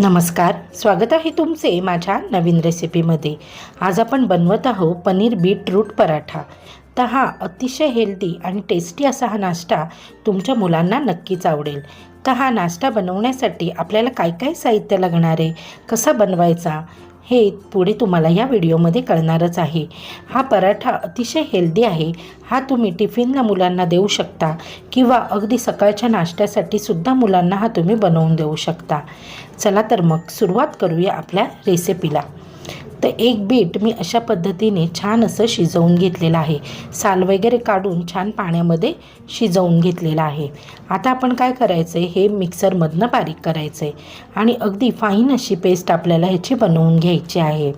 नमस्कार स्वागत आहे तुमचे माझ्या नवीन रेसिपीमध्ये आज आपण बनवत आहोत पनीर बीटरूट पराठा. तर हा अतिशय हेल्दी आणि टेस्टी असा हा नाश्ता तुमच्या मुलांना नक्कीच आवडेल. तर हा नाश्ता बनवण्यासाठी आपल्याला काय काय साहित्य लागणार आहे? कसा बनवायचा? हे पुढे तुम्हाला या व्हिडिओमध्ये कळणारच आहे. हा पराठा अतिशय हेल्दी आहे. हा तुम्ही टिफिनला मुलांना देऊ शकता किंवा अगदी सकाळच्या नाश्त्यासाठी सुद्धा मुलांना हा तुम्ही बनवून देऊ शकता. चला तर मग सुरुवात करूया आपल्या रेसिपीला तर एक बीट मी अशा पद्धतीने छान असं शिजवून घेतलेलं आहे. साल वगैरे काढून छान पाण्यामध्ये शिजवून घेतलेलं आहे. आता आपण काय करायचं आहे हे मिक्सरमधनं बारीक करायचं आहे आणि अगदी फाईन अशी पेस्ट आपल्याला ह्याची बनवून घ्यायची आहे.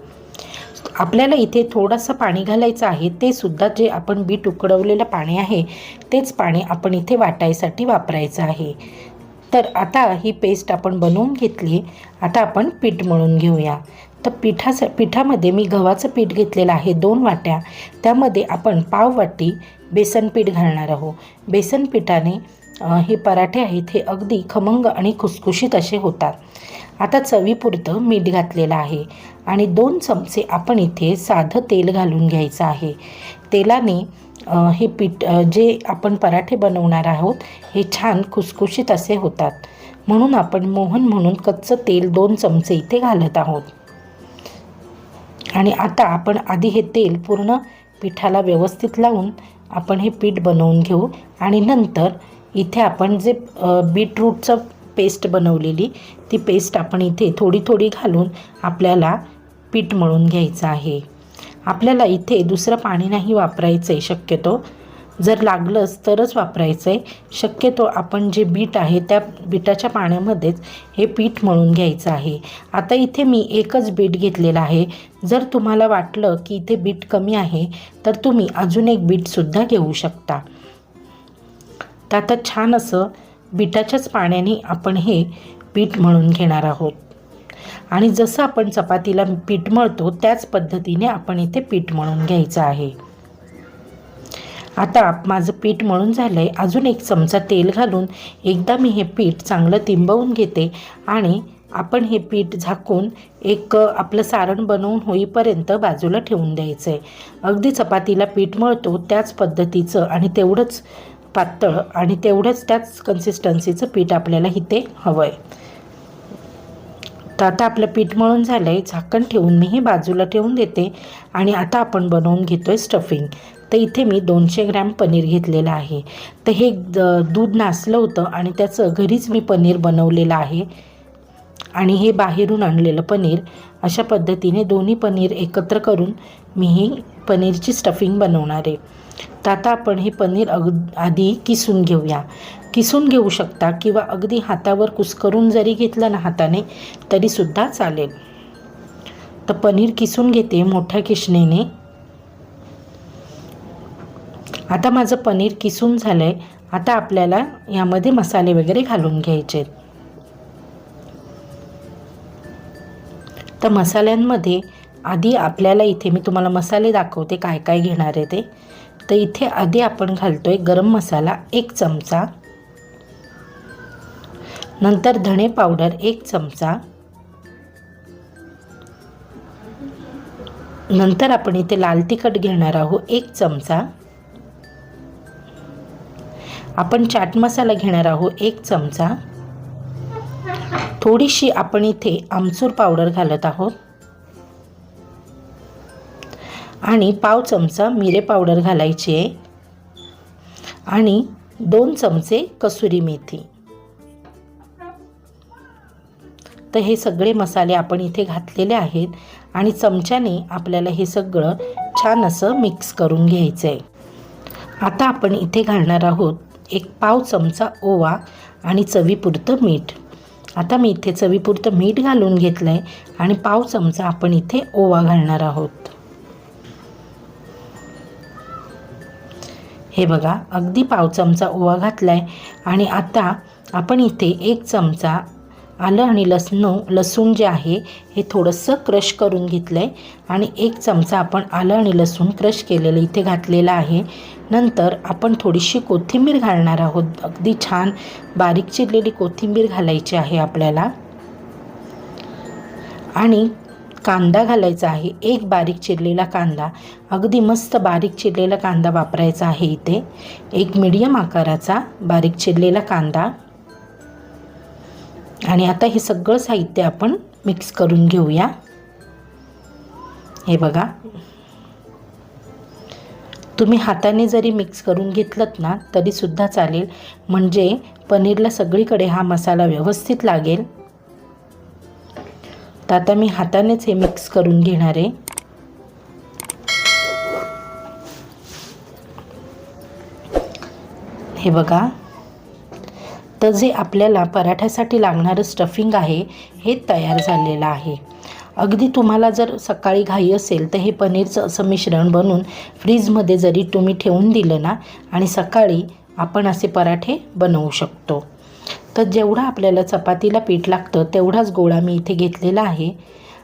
आपल्याला इथे थोडंसं पाणी घालायचं आहे. ते सुद्धा जे आपण बीट उकडवलेलं पाणी आहे तेच पाणी आपण इथे वाटायसाठी वापरायचं आहे. तर आता ही पेस्ट आपण बनवून घेतली. आता आपण पीठ मळून घेऊया. तर पिठाचं पिठामध्ये मी गव्हाचं पीठ घेतलेलं आहे दोन वाट्या. त्यामध्ये आपण पाव वाटी बेसन पीठ घालणार आहोत. बेसन पिठाने हे पराठे आहेत हे अगदी खमंग आणि खुसखुशीत असे होतात. आता चवीपुरतं मीठ घातलेलं आहे आणि दोन चमचे आपण इथे साधं तेल घालून घ्यायचं आहे. तेलाने हे पीठ जे आपण पराठे बनवणार आहोत हे छान खुसखुशीत असे होतात. म्हणून आपण मोहन म्हणून कच्चं तेल दोन चमचे इथे घालत आहोत. आणि आता आपण आधी हे तेल पूर्ण पिठाला व्यवस्थित लावून आपण हे पीठ बनवून घेऊ. आणि नंतर इथे आपण जे बीटरूटचं पेस्ट बनवलेली ती पेस्ट आपण इथे थोडी थोडी घालून आपल्याला पीठ मळून घ्यायचं आहे. आपल्याला इथे दुसरं पाणी नाही वापरायचं आहे शक्यतो. जर लागलंच तरच वापरायचं आहे शक्यतो आपण जे बीट आहे त्या बीटाच्या पाण्यामध्येच हे पीठ मळून घ्यायचं आहे. आता इथे मी एकच बीट घेतलेलं आहे. जर तुम्हाला वाटलं की इथे बीट कमी आहे तर तुम्ही अजून एक बीटसुद्धा घेऊ शकता. तर आता छान असं बिटाच्याच पाण्याने आपण हे पीठ मळून घेणार आहोत. आणि जसं आपण चपातीला पीठ मळतो त्याच पद्धतीने आपण इथे पीठ मळून घ्यायचं आहे. आता माझं पीठ मळून झालं आहे अजून एक चमचा तेल घालून एकदा मी हे पीठ चांगलं तिंबवून घेते आणि आपण हे पीठ झाकून एक आपलं सारण बनवून होईपर्यंत बाजूला ठेवून द्यायचं आहे अगदी चपातीला पीठ मळतो त्याच पद्धतीचं आणि तेवढंच पातळ आणि तेवढंच त्याच कन्सिस्टन्सीचं पीठ आपल्याला इथे हवं आहे तर आता आपलं पीठ मळून झालं आहे झाकण ठेवून मी हे बाजूला ठेवून देते आणि आता आपण बनवून घेतो आहे स्टफिंग तर इथे मी दोनशे ग्रॅम पनीर घेतलेलं आहे. तर हे दूध नासलं होतं आणि त्याचं घरीच मी पनीर बनवलेलं आहे. आणि हे बाहेरून आणलेलं पनीर अशा पद्धतीने दोन्ही पनीर एकत्र करून मी ही पनीरची स्टफिंग बनवणार आहे. तर आता आपण हे पनीर अग आधी किसून घेऊया. किसून घेऊ शकता किंवा अगदी हातावर कुस्करून जरी घेतलं ना हाताने तरीसुद्धा चालेल. तर पनीर किसून घेते मोठ्या किसणीने. आता माझं पनीर किसून झालं आहे आता आपल्याला यामध्ये मसाले वगैरे घालून घ्यायचे तर मसाल्यांमध्ये आधी आपल्याला इथे मी तुम्हाला मसाले दाखवते काय काय घेणार आहे ते. तर इथे आधी आपण घालतो आहे गरम मसाला एक चमचा. नंतर धणे पावडर एक चमचा. नंतर आपण इथे लाल तिखट घेणार आहोत एक चमचा. आपण चाट मसाला घेणार आहोत एक चमचा. थोडीशी आपण इथे आमचूर पावडर घालत आहोत. आणि पाव चमचा मिरे पावडर घालायची आहे. आणि दोन चमचे कसुरी मेथी. तर हे सगळे मसाले आपण इथे घातलेले आहेत आणि चमच्याने आपल्याला हे सगळं छान असं मिक्स करून घ्यायचं आहे आता आपण इथे घालणार आहोत एक पाव चमचा ओवा आणि चवीपुरतं मीठ. आता मी इथे चवीपुरतं मीठ घालून घेतलं आहे आणि पाव चमचा आपण इथे ओवा घालणार आहोत. हे बघा अगदी पाव चमचा ओवा घातला आहे आणि आता आपण इथे एक चमचा आलं आणि लसण लसूण जे आहे हे थोडंसं क्रश करून घेतलं आहे आणि एक चमचा आपण आलं आणि लसूण क्रश केलेलं इथे घातलेलं आहे. नंतर आपण थोडीशी कोथिंबीर घालणार आहोत. अगदी छान बारीक चिरलेली कोथिंबीर घालायची आहे आपल्याला. आणि कांदा घालायचा आहे. एक बारीक चिरलेला कांदा. अगदी मस्त बारीक चिरलेला कांदा वापरायचा आहे इथे. एक मीडियम आकाराचा बारीक चिरलेला कांदा. आणि आता हे सगळं साहित्य आपण मिक्स करून घेऊया. हे बघा. तुम्ही हाताने जरी मिक्स करून घेतलं ना तरीसुद्धा चालेल. म्हणजे पनीरला सगळीकडे हा मसाला व्यवस्थित लागेल. तर आता मी हातानेच हे मिक्स करून घेणार आहे. हे बघा. तर जे आपल्याला पराठ्यासाठी लागणारं स्टफिंग आहे हे तयार झालेलं आहे. अगदी तुम्हाला जर सकाळी घाई असेल तर हे पनीरचं असं मिश्रण बनवून फ्रीजमध्ये जरी तुम्ही ठेवून दिलं ना आणि सकाळी आपण असे पराठे बनवू शकतो. तर जेवढा आपल्याला चपातीला पीठ लागतं तेवढाच गोळा मी इथे घेतलेला आहे.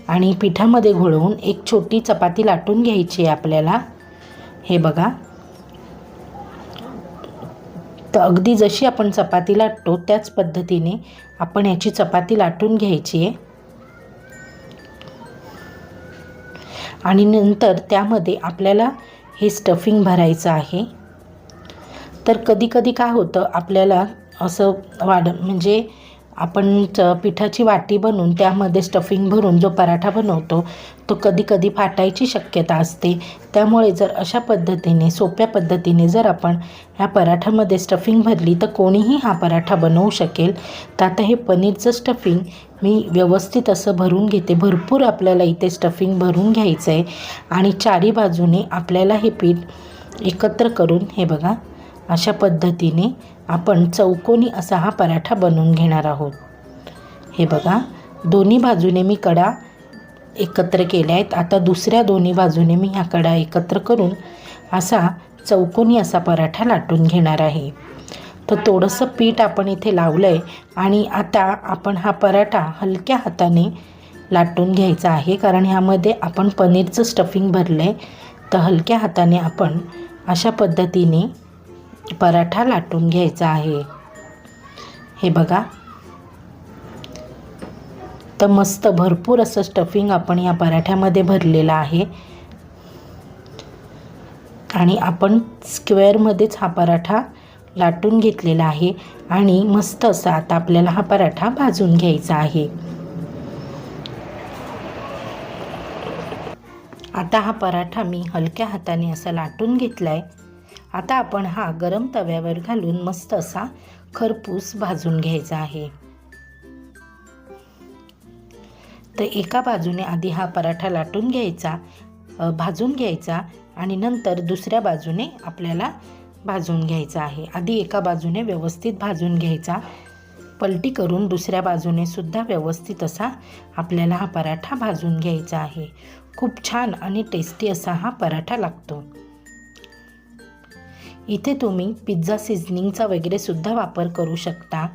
आणि पिठामध्ये घोळवून एक छोटी चपाती लाटून घ्यायची आहे आपल्याला. हे बघा. तर अगदी जशी आपण चपाती लाटतो त्याच पद्धतीने आपण याची चपाती लाटून घ्यायची आहे. आणि नंतर त्यामध्ये आपल्याला हे स्टफिंग भरायचं आहे. तर कधीकधी काय होतं आपल्याला असं वाढ म्हणजे आपण च पिठाची वाटी बनवून त्यामध्ये स्टफिंग भरून जो पराठा बनवतो तो कधी कधी फाटायची शक्यता असते. त्यामुळे जर अशा पद्धतीने सोप्या पद्धतीने जर आपण ह्या पराठामध्ये स्टफिंग भरली तर कोणीही हा पराठा बनवू शकेल. तर आता हे पनीरचं स्टफिंग मी व्यवस्थित असं भरून घेते. भरपूर आपल्याला इथे स्टफिंग भरून घ्यायचं आहे आणि चारी बाजूने आपल्याला हे पीठ एकत्र करून हे बघा अशा पद्धतीने आपण चौकोनी असा हा पराठा बनवून घेणार आहोत. हे बघा दोन्ही बाजूने मी कडा एकत्र केल्या आहेत. आता दुसऱ्या दोन्ही बाजूने मी ह्या कडा एकत्र करून असा चौकोनी असा पराठा लाटून घेणार आहे. तर थोडंसं पीठ आपण इथे लावलं आहे आणि आता आपण हा पराठा हलक्या हाताने लाटून घ्यायचा आहे. कारण ह्यामध्ये आपण पनीरचं स्टफिंग भरलं आहे तर हलक्या हाताने आपण अशा पद्धतीने पराठा लाटून घ्यायचा आहे. हे बघा. तर मस्त भरपूर असं स्टफिंग आपण या पराठ्यामध्ये भरलेलं आहे. आणि आपण स्क्वेअरमध्येच हा पराठा लाटून घेतलेला आहे. आणि मस्त असा आता आपल्याला हा पराठा भाजून घ्यायचा आहे. आता हा पराठा मी हलक्या हाताने असा लाटून घेतला आहे आता आपण हा गरम तव्यावर घालून मस्त असा खरपूस भाजून घ्यायचा आहे. तर एका बाजूने आधी हा पराठा लाटून घ्यायचा भाजून घ्यायचा आणि नंतर दुसऱ्या बाजूने आपल्याला भाजून घ्यायचा आहे. आधी एका बाजूने व्यवस्थित भाजून घ्यायचा. पलटी करून दुसऱ्या बाजूने सुद्धा व्यवस्थित असा आपल्याला हा पराठा भाजून घ्यायचा आहे. खूप छान आणि टेस्टी असा हा पराठा लागतो. इथे तुम्ही पिझ्झा सिझनिंगचा वगैरे सुद्धा वापर करू शकता.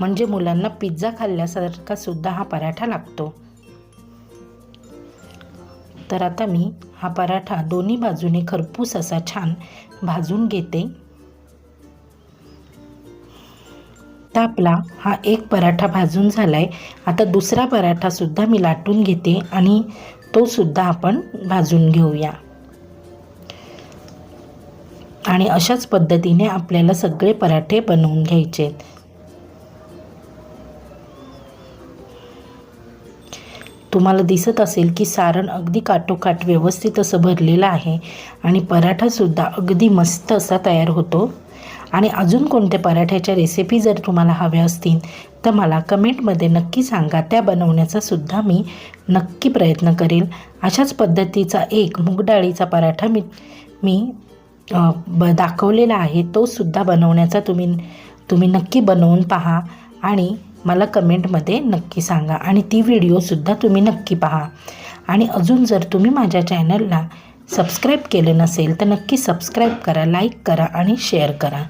म्हणजे मुलांना पिझ्झा खाल्ल्यासारखा सुद्धा हा पराठा लागतो. तर आता मी हा पराठा दोन्ही बाजूने खरपूस असा छान भाजून घेते. तापला आपला हा एक पराठा भाजून झाला आहे आता दुसरा पराठासुद्धा मी लाटून घेते आणि तोसुद्धा आपण भाजून घेऊया. आणि अशाच पद्धतीने आपल्याला सगळे पराठे बनवून घ्यायचे. तुम्हाला दिसत असेल की सारण अगदी काटोकाट व्यवस्थित असं भरलेलं आहे आणि पराठासुद्धा अगदी मस्त असा तयार होतो. आणि अजून कोणत्या पराठ्याच्या रेसिपी जर तुम्हाला हव्या असतील तर मला कमेंटमध्ये नक्की सांगा. त्या बनवण्याचा सुद्धा मी नक्की प्रयत्न करेल. अशाच पद्धतीचा एक मूग डाळीचा पराठा मी मी ब दाखवलेला आहे तो सुद्धा बनवण्याचा तुम्ही तुम्ही नक्की बनवून पहा आणि मला कमेंटमध्ये नक्की सांगा आणि ती व्हिडिओसुद्धा तुम्ही नक्की पहा. आणि अजून जर तुम्ही माझ्या चॅनलला सबस्क्राईब केलं नसेल तर नक्की सबस्क्राईब करा लाईक करा आणि शेअर करा.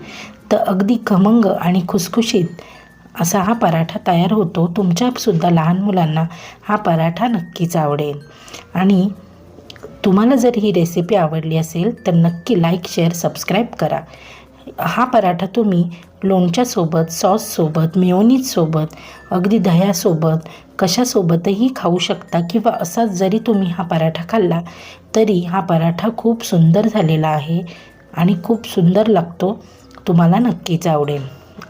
तर अगदी खमंग आणि खुसखुशीत असा हा पराठा तयार होतो. तुमच्यासुद्धा लहान मुलांना हा पराठा नक्कीच आवडेल. आणि तुम्हाला जर ही रेसिपी आवडली असेल तर नक्की लाईक शेअर सबस्क्राईब करा. हा पराठा तुम्ही लोणच्यासोबत सॉससोबत मेयोनीजसोबत अगदी दह्यासोबत कशासोबतही खाऊ शकता किंवा असाच जरी तुम्ही हा पराठा खाल्ला तरी हा पराठा खूप सुंदर झालेला आहे आणि खूप सुंदर लागतो. तुम्हाला नक्कीच आवडेल.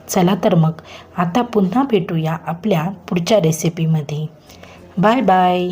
चला तर मग आता पुन्हा भेटूया आपल्या पुढच्या रेसिपीमध्ये बाय बाय